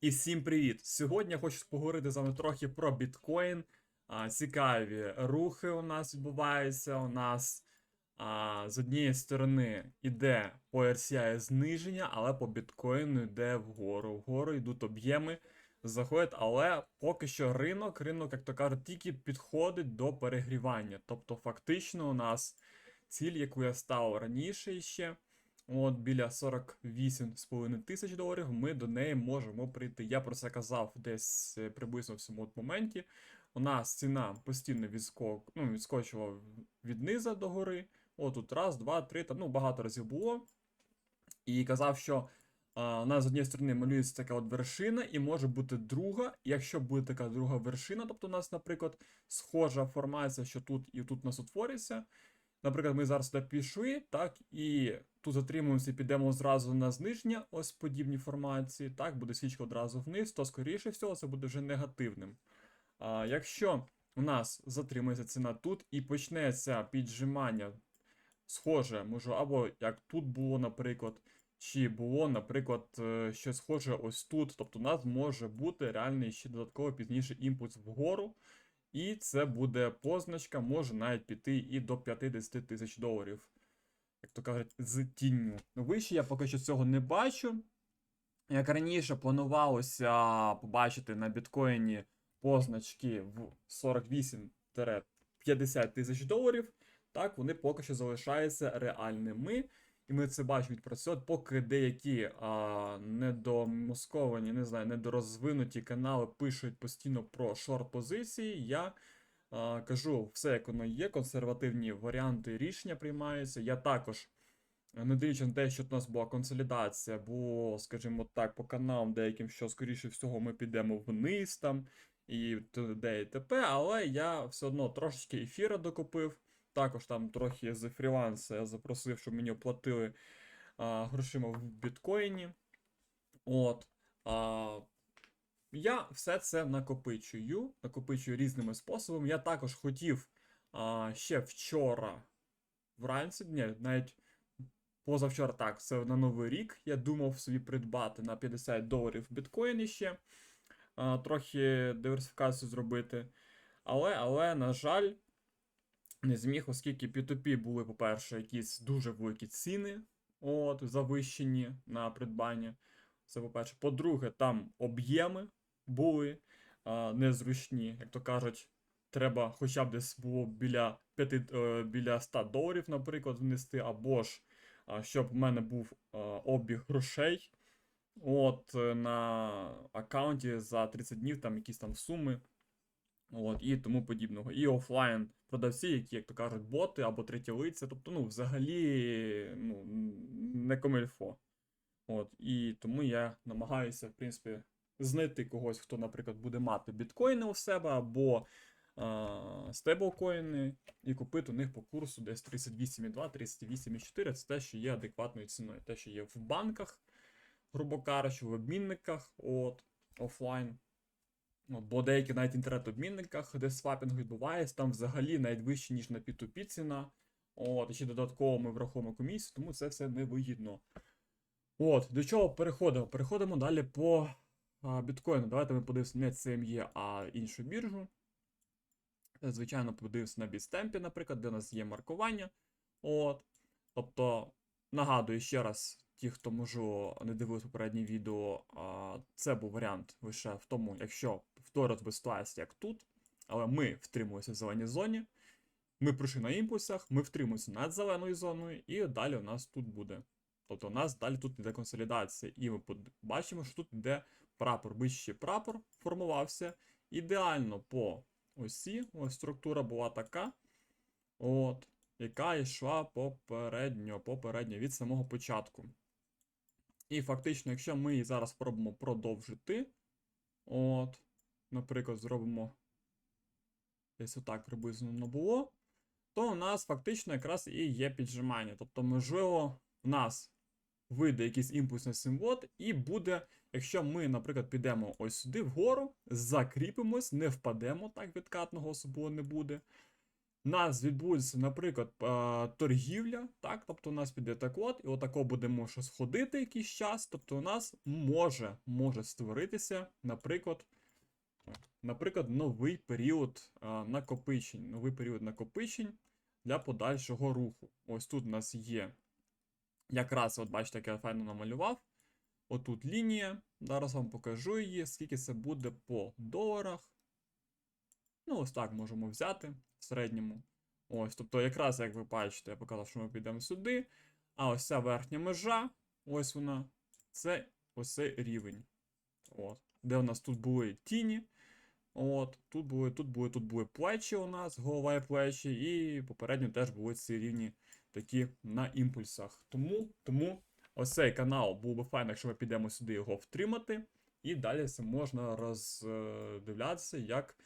І всім привіт! Сьогодні я хочу поговорити з вами трохи про біткоін. А, цікаві рухи у нас відбуваються. У нас а, з однієї сторони йде по RCI зниження, але по біткоїну йде вгору. Вгору йдуть об'єми, заходять, але поки що ринок, ринок, як то кажуть, тільки підходить до перегрівання. Тобто, фактично, у нас ціль, яку я ставив раніше ще. От біля 48,5 тисяч доларів ми до неї можемо прийти. Я про це казав десь е, приблизно в цьому от моменті. У нас ціна постійно відскок, ну, відскочила від низа до гори. От тут раз, два, три, там ну, багато разів було. І казав, що а, у нас з однієї сторони малюється така от вершина, і може бути друга. Якщо буде така друга вершина, тобто у нас, наприклад, схожа формація, що тут і тут нас утвориться. Наприклад, ми зараз сюди пішли, так, і тут затримуємося і підемо зразу на зниження, ось подібні формації, так, буде свічка одразу вниз, то скоріше всього це буде вже негативним. А якщо у нас затримується ціна тут і почнеться піджимання, схоже, може, або як тут було, наприклад, чи було, наприклад, е, щось схоже ось тут. Тобто у нас може бути реальний ще додатково пізніше імпульс вгору. І це буде позначка, може навіть піти і до 50 тисяч доларів. Як то кажуть, з тінню. Ну, Вище я поки що цього не бачу. Як раніше планувалося побачити на біткоїні позначки в 48-50 тисяч доларів, так вони поки що залишаються реальними. І ми це бачимо відпрацьовувати, поки деякі а, недомосковані, не знаю, недорозвинуті канали пишуть постійно про шорт-позиції. Я а, кажу все, як воно є, консервативні варіанти рішення приймаються. Я також, не дивлячись на те, що у нас була консолідація, було, скажімо так, по каналам деяким, що, скоріше всього, ми підемо вниз там і т.д. і т.п., але я все одно трошечки ефіра докупив. Також там трохи з фріланса я запросив, щоб мені оплатили а, грошима в біткоїні. От. А, я все це накопичую, накопичую різними способами. Я також хотів а, ще вчора вранці, ні, навіть позавчора так, це на Новий рік. Я думав собі придбати на 50 доларів біткоїни ще, а, трохи диверсифікацію зробити. Але, але, на жаль не зміг, оскільки P2P були, по-перше, якісь дуже великі ціни, от, завищені на придбання. Це по-перше. По-друге, там об'єми були а, незручні, як то кажуть, треба хоча б десь було біля 5, е, біля 100 доларів, наприклад, внести, або ж щоб в мене був обіг грошей. От, на аккаунті за 30 днів там якісь там суми. От, і тому подібного. І офлайн продавці, які, як то кажуть, боти або треті лиця, тобто, ну, взагалі, ну, не комильфо. От, і тому я намагаюся, в принципі, знайти когось, хто, наприклад, буде мати біткоїни у себе або а, стейблкоїни, і купити у них по курсу десь 38,2, 38,4. Це те, що є адекватною ціною. Те, що є в банках, грубо кажучи, в обмінниках, от, офлайн. От, бо деякі навіть інтернет-обмінниках, де свапінг відбувається, там взагалі навіть вище, ніж на P2P ціна. От, і ще додатково ми враховуємо комісію, тому це все невигідно. От, до чого переходимо? Переходимо далі по а, біткоїну. Давайте ми подивимося не CME, а іншу біржу. Звичайно, подивимося на Бістемпі, наприклад, де у нас є маркування. От. Тобто, нагадую ще раз, ті, хто можу не дивився попереднє відео, це був варіант лише в тому, якщо повторювати би ситуація, як тут, але ми втримуємося в зеленій зоні, ми пройшли на імпульсах, ми втримуємося над зеленою зоною, і далі у нас тут буде. Тобто у нас далі тут йде консолідація, і ми бачимо, що тут йде прапор, вищий прапор формувався ідеально по осі. Ось структура була така. От, яка йшла попередньо, попередньо від самого початку. І фактично, якщо ми її зараз спробуємо продовжити, от, наприклад, зробимо десь отак приблизно було, то у нас фактично якраз і є піджимання. Тобто, можливо, в нас вийде якийсь імпульсний символ, і буде, якщо ми, наприклад, підемо ось сюди вгору, закріпимось, не впадемо, так відкатного особливо не буде. Нас відбудеться, наприклад, е, торгівля, так, тобто у нас піде так от, і отако будемо ще сходити якийсь час, тобто у нас може, може створитися, наприклад, наприклад, новий період е, накопичень, новий період накопичень для подальшого руху. Ось тут у нас є, якраз, от бачите, як я файно намалював. Отут лінія. Зараз вам покажу її, скільки це буде по доларах. Ну, ось так можемо взяти в середньому. Ось, тобто, якраз, як ви бачите, я показав, що ми підемо сюди. А ось ця верхня межа, ось вона, це ось цей рівень. От. Де у нас тут були тіні. От, тут були, тут були, тут були плечі у нас, голова і плечі, і попередньо теж були ці рівні такі на імпульсах. Тому, тому ось цей канал був би файно, якщо ми підемо сюди його втримати. І далі це можна роздивлятися як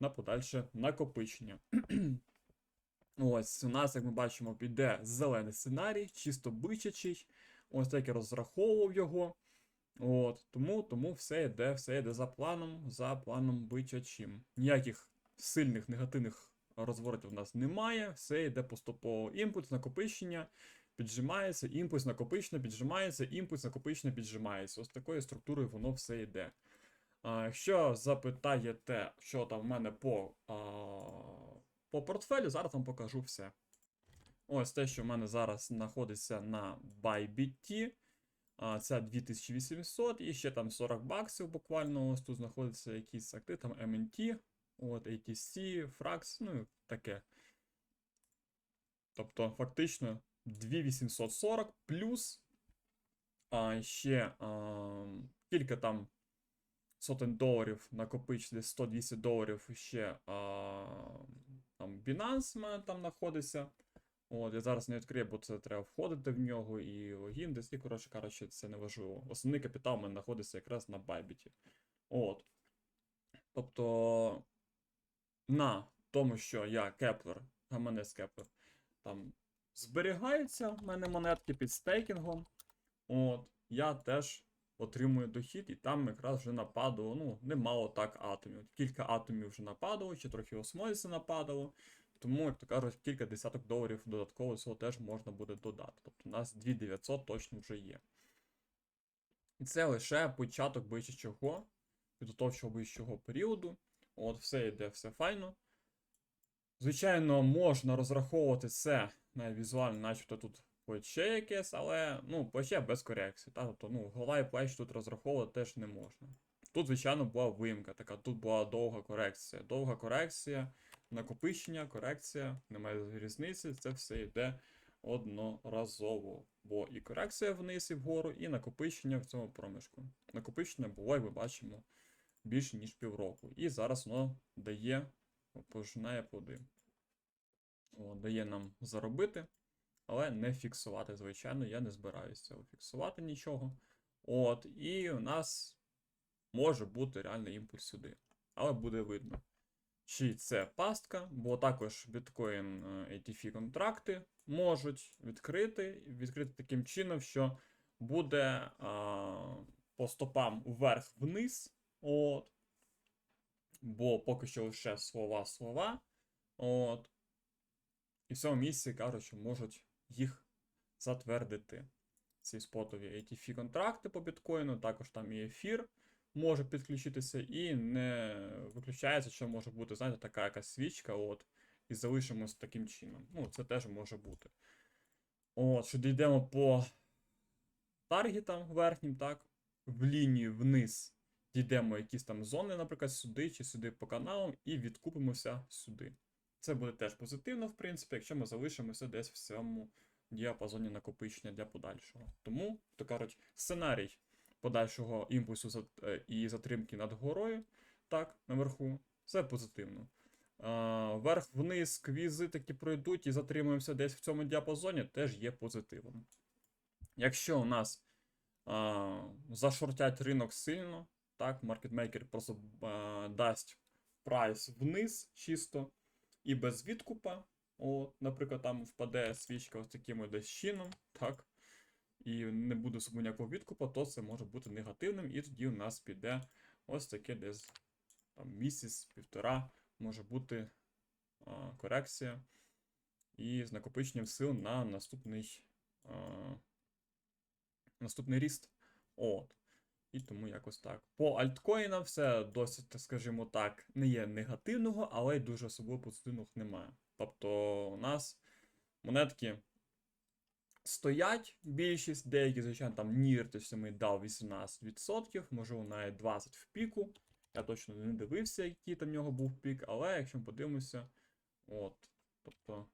на подальше накопичення. Ось, у нас, як ми бачимо, піде зелений сценарій, чисто бичачий. Ось так я розраховував його. От, тому, тому все йде, все йде за планом, за планом бичачим. Ніяких сильних негативних розворотів у нас немає. Все йде поступово. Імпульс, накопичення, піджимається, імпульс, накопичення, піджимається, імпульс, накопичення, піджимається. Ось такою структурою воно все йде. Якщо запитаєте, що там в мене по, по портфелю, зараз вам покажу все. Ось те, що в мене зараз знаходиться на Bybit. Це 2800 і ще там 40 баксів буквально. Ось тут знаходиться якісь актив, там MNT, от, ATC, Frax, ну і таке. Тобто, фактично 2840 плюс а, ще а, кілька там сотень доларів накопичити 100-200 доларів ще а, там Binance в там знаходиться. От, я зараз не відкрию, бо це треба входити в нього і логін, десь, і, коротше кажучи, це не важливо. Основний капітал у мене знаходиться якраз на Bybit. От. Тобто, на тому, що я Кеплер, гаманець Кеплер, там зберігаються в мене монетки під стейкінгом. От, я теж отримую дохід, і там якраз вже нападало, ну, немало так атомів. Кілька атомів вже нападало, ще трохи осмоліса нападало. Тому, як то кажуть, кілька десяток доларів додатково цього теж можна буде додати. Тобто у нас 2900 точно вже є. І це лише початок бичачого, підготовчого бичачого періоду. От, все йде, все файно. Звичайно, можна розраховувати це навіть візуально, начебто тут плече якесь, але ну, плече без корекції. Та? Тобто, ну, голова і плечі тут розраховувати теж не можна. Тут, звичайно, була вимка, така, тут була довга корекція. Довга корекція, накопичення, корекція, немає різниці, це все йде одноразово. Бо і корекція вниз і вгору, і накопичення в цьому проміжку. Накопичення було, і ми бачимо, більше ніж півроку. І зараз воно дає, пожинає плоди. О, дає нам заробити, але не фіксувати, звичайно, я не збираюся фіксувати нічого. От, і у нас може бути реальний імпульс сюди. Але буде видно. Чи це пастка, бо також біткоін ATF контракти можуть відкрити, відкрити таким чином, що буде а, по стопам вверх-вниз. От. Бо поки що лише слова-слова. От. І в цьому місці кажуть, що можуть їх затвердити. Ці спотові ATF контракти по біткоїну, також там і ефір може підключитися, і не виключається, що може бути, знаєте, така якась свічка, от, і залишимось таким чином. Ну, це теж може бути. От, що дійдемо по таргетам верхнім, так, в лінію вниз дійдемо якісь там зони, наприклад, сюди чи сюди по каналам, і відкупимося сюди. Це буде теж позитивно, в принципі, якщо ми залишимося десь в цьому діапазоні накопичення для подальшого. Тому, то кажуть, сценарій подальшого імпульсу е, і затримки над горою, так, наверху, це позитивно. Вверх-вниз квізи такі пройдуть і затримуємося десь в цьому діапазоні, теж є позитивом. Якщо у нас а, зашортять ринок сильно, так, маркетмейкер просто а, дасть прайс вниз чисто і без відкупа. От, наприклад, там впаде свічка ось таким десь чином, так, і не буде собі ніякого відкупа, то це може бути негативним, і тоді у нас піде ось таке десь там місяць, півтора, може бути а, корекція і з накопиченням сил на наступний, а, наступний ріст. От. І тому якось так. По альткоїнам все досить, скажімо так, не є негативного, але й дуже особливо позитивного немає. Тобто у нас монетки стоять більшість, деякі, звичайно, там Нір, самий дав 18%, можливо, навіть 20% в піку. Я точно не дивився, який там в нього був пік, але якщо ми подивимося, от, тобто,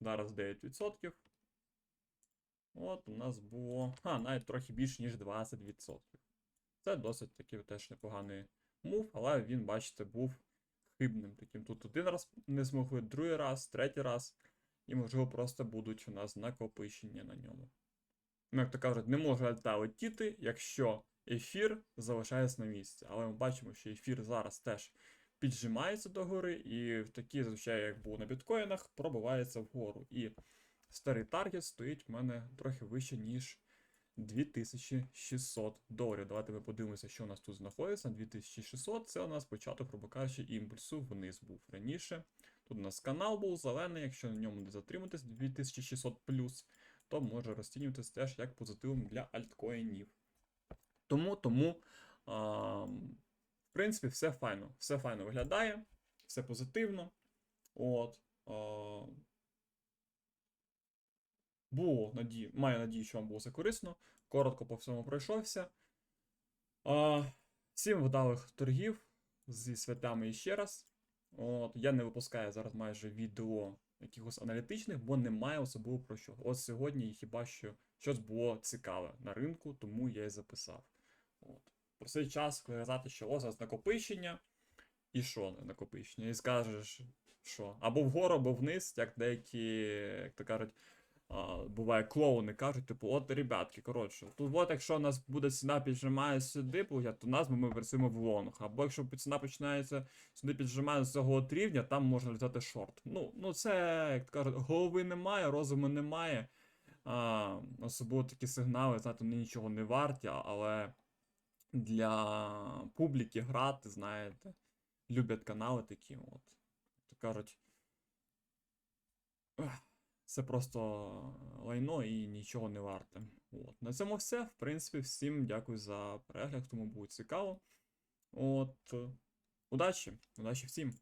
зараз 9%. От у нас було. А, навіть трохи більше, ніж 20%. Це досить такий теж непоганий мув, але він, бачите, був хибним таким. Тут один раз не змогли, другий раз, третій раз. І, можливо, просто будуть у нас накопичення на ньому. Ну, як то кажуть, не може альта летіти, якщо ефір залишається на місці. Але ми бачимо, що ефір зараз теж піджимається догори, і в такі, звичайно, як було на біткоїнах, пробивається вгору. І старий таргет стоїть в мене трохи вище, ніж 2600 доларів. Давайте ми подивимося, що у нас тут знаходиться. 2600 це у нас початок, грубо кажучи, імпульсу вниз був раніше. Тут у нас канал був зелений, якщо на ньому не затриматись 2600 то може розцінюватися теж як позитивом для альткоїнів. Тому, тому, а, в принципі, все файно. Все файно виглядає, все позитивно. От. А, було надію, маю надію, що вам було це корисно. Коротко по всьому пройшовся. А, всім вдалих торгів зі святами іще раз. От, я не випускаю зараз майже відео якихось аналітичних, бо немає особливо про що. От сьогодні хіба що щось було цікаве на ринку, тому я і записав. От. Про цей час казати, що ось зараз накопичення, і що на- накопичення? І скажеш, що або вгору, або вниз, як деякі, як то кажуть, буває клоуни кажуть, типу, от, ребятки, коротше, тут от якщо у нас буде ціна піджимає сюди, то нас ми працюємо в лонг. Або якщо ціна починається сюди піджимає з цього от рівня, там можна взяти шорт. Ну, ну це, як кажуть, голови немає, розуму немає. А, особливо такі сигнали, знаєте, вони нічого не варті, але для публіки грати, знаєте, люблять канали такі, от. То кажуть. Це просто лайно і нічого не варте. От. На цьому все. В принципі, всім дякую за перегляд, тому було цікаво. От. Удачі! Удачі всім!